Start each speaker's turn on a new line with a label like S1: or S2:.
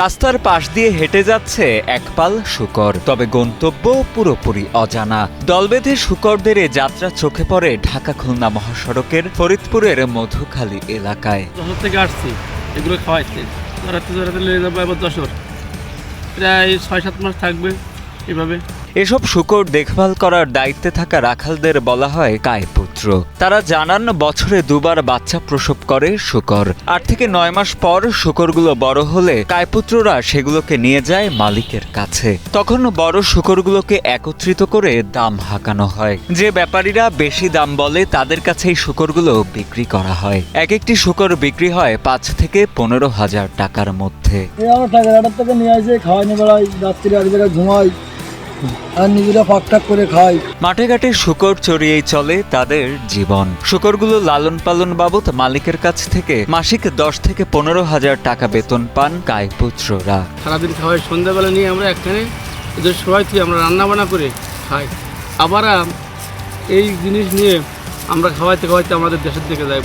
S1: রাস্তার পাশ দিয়ে হেঁটে যাচ্ছে একপাল শুকর। তবে গন্তব্য পুরোপুরি অজানা। দলবেঁধে শুকরদের এ যাত্রা চোখে পড়ে ঢাকা খুলনা মহাসড়কের ফরিদপুরের মধুখালী এলাকায়।
S2: থেকে আসছি, এগুলো খাওয়াইছে। প্রায় ছয় সাত মাস থাকবে এভাবে।
S1: এসব শুকর দেখভাল করার দায়িত্বে থাকা রাখালদের বলা হয় কায়পুত্র। তারা জানান, বছরে দুবার বাচ্চা প্রসব করে শুকর। আট থেকে নয় মাস পর শুকরগুলো বড় হলে কায়পুত্ররা সেগুলোকে নিয়ে যায় মালিকের কাছে। তখন বড় শুকরগুলোকে একত্রিত করে দাম হাঁকানো হয়। যে ব্যাপারীরা বেশি দাম বলে তাদের কাছে এই শুকরগুলো বিক্রি করা হয়। এক একটি শুকর বিক্রি হয় পাঁচ থেকে পনেরো হাজার টাকার মধ্যে।
S3: নিয়ে আসে রাত্রি আর নিজেরা ফাঁক টাক করে খাই।
S1: মাঠে ঘাটে শুকর চড়িয়েই চলে তাদের জীবন। শুকরগুলো লালন পালন বাবদ মালিকের কাছ থেকে মাসিক দশ থেকে পনেরো হাজার টাকা বেতন পান কায়পুত্ররা
S2: সারাদিন খাওয়াই সন্ধ্যাবেলা নিয়ে আমরা একখানে এদের সবাই থেকে আমরা রান্না বান্না করে খাই। আবার এই জিনিস নিয়ে আমরা খাওয়াইতে খাওয়াইতে আমাদের দেশের দিকে যাই